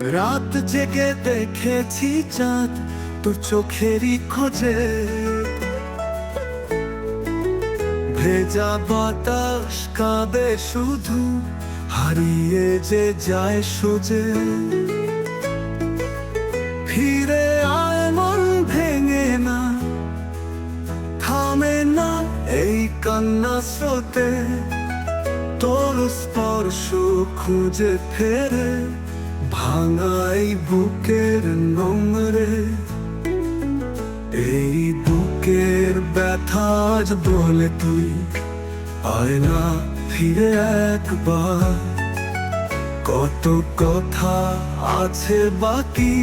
রাত জেগে দেখেছি চাঁদ তোর চোখেরই খোঁজে। ভেজা বাতাস কাঁদে শুধু, হারিয়ে যে যায় সোজে। ফিরে আয় মন ভেঙে না, থামে না এই কান্না স্রোতে। তোর স্পর্শ খুঁজে ফেরে ভাঙাই বুকের নোংরে। এই বুকের ব্যথা আজ বলে তুই আয় না ফিরে একবার। কত কথা আছে বাকি,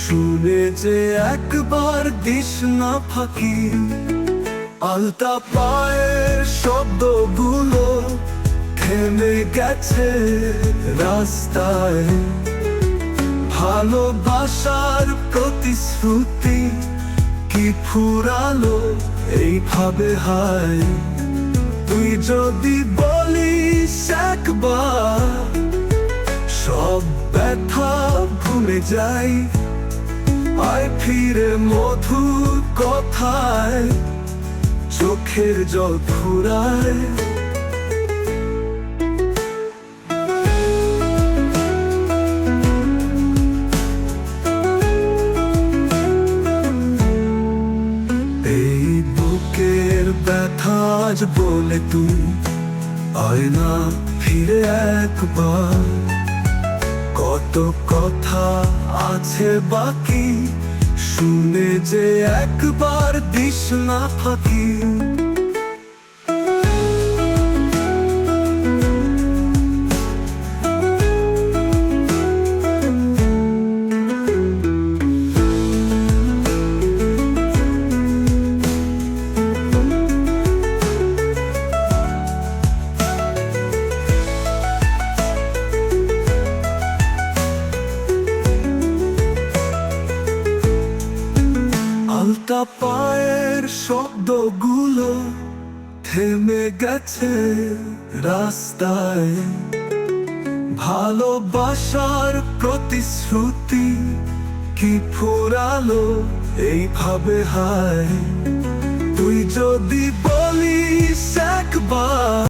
শুনে যে একবার দিস না ফাঁকি। আলতা পায়ের শব্দগুলো থেমে গেছে রাস্তায়। ভালোবাসার প্রতিশ্রুতি কি ফুরালো এইভাবে? হায়, তুই যদি বলিস একবার, সব ব্যথা ভুলে যাই। আয় ফিরে মধুর কথায়, চোখের জল ফুরায়। আজ বলে তুই আয় না ফিরে একবার। কত কথা আছে বাকি, শুনে যে একবার দিস না ফাঁকি। আলতা পায়ের শব্দগুলো থেমে গেছে রাস্তায়। ভালোবাসার প্রতিশ্রুতি কি ফুরালো এইভাবে? হায়, তুই যদি বলিস একবার